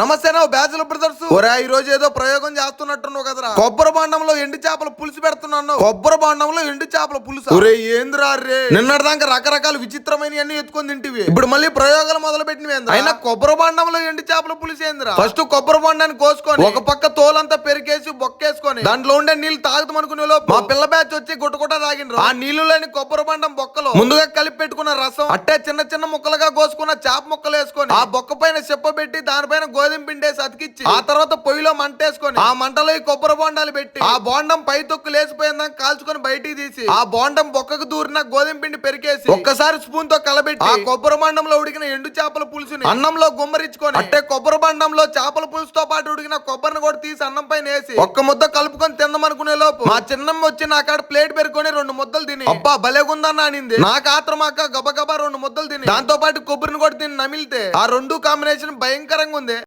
నమస్తే నా bachelor brothers. ఒరే ఈ రోజు ఏదో ప్రయోగం చేస్తున్నట్టున్నావు కదరా. కొబ్బరి బాండంలో ఎండు చేపల పులుసు పెడుతున్నాను. కొబ్బరి బాండంలో ఎండు చేపల పులుసు? ఒరే ఏంద్రా రే? నిన్నటిదాకా రకరకాల విచిత్రమైన అన్ని ఎత్తుకొని తింటివి. ఇప్పుడు మళ్ళీ ప్రయోగాలు మొదలు పెట్టినవి అయినా కొబ్బరి బాండంలో ఎండు చేపల పులుసు ఏందిరా? ఫస్ట్ కొబ్బరి బాండాన్ని కోసుకొని ఒక పక్క తోలంతా పెరికేసి బొక్కేసుకొని దాంట్లో ఉండే నీళ్ళు తాగుతాం అనుకునే లోపు మా పిల్ల బ్యాచ్ వచ్చి గుట్టగుట్ట తాగిండ్రు. ఆ నీళ్ళులోని కొబ్బరి బండం బొక్కలు ముందుగా కలిపి పెట్టుకున్న రసం అట్టే చిన్న చిన్న ముక్కలుగా కోసుకున్న చేప ముక్కలు వేసుకొని ఆ బొక్క పైన చెప్ప పెట్టి దానిపైన గోధుమ పిండేసి అతికిచ్చి ఆ తర్వాత పొయ్యిలో మంట వేసుకొని ఆ మంటలో ఈ కొబ్బరి బొండాలు పెట్టి ఆ బోండం పై తొక్కు లేచిపోయిందాక కాల్చుకొని బయటికి తీసి ఆ బోండం బొక్కకు దూరిన గోధుమ పిండి పెరికేసి ఒక్కసారి స్పూన్తో కలబెట్టి ఆ కొబ్బరి బండంలో ఉడికిన ఎండు చేపల పులుసుని అన్నంలో గుమ్మరించుకొని అట్టే కొబ్బరి బండంలో చేపల పులుసుతో పాటు ఉడికిన కొబ్బరిని కూడా తీసి అన్నం పైన వేసి ఒక్క ముద్ద కలుపుకొని తిందామనుకునే లోపు మా చిన్నమ్మ వచ్చి నా కాడ ప్లేట్ పెరుకొని రెండు ముద్దలు తిని అబ్బా భలేగుందన్న అనింది. నాకు ఆత్రమాక గబగబా రెండు ముద్దలు తిని దాంతో పాటు కొబ్బరిని కూడా తిని నమిలితే ఆ రెండు కాంబినేషన్ భయంకరంగా ఉంది.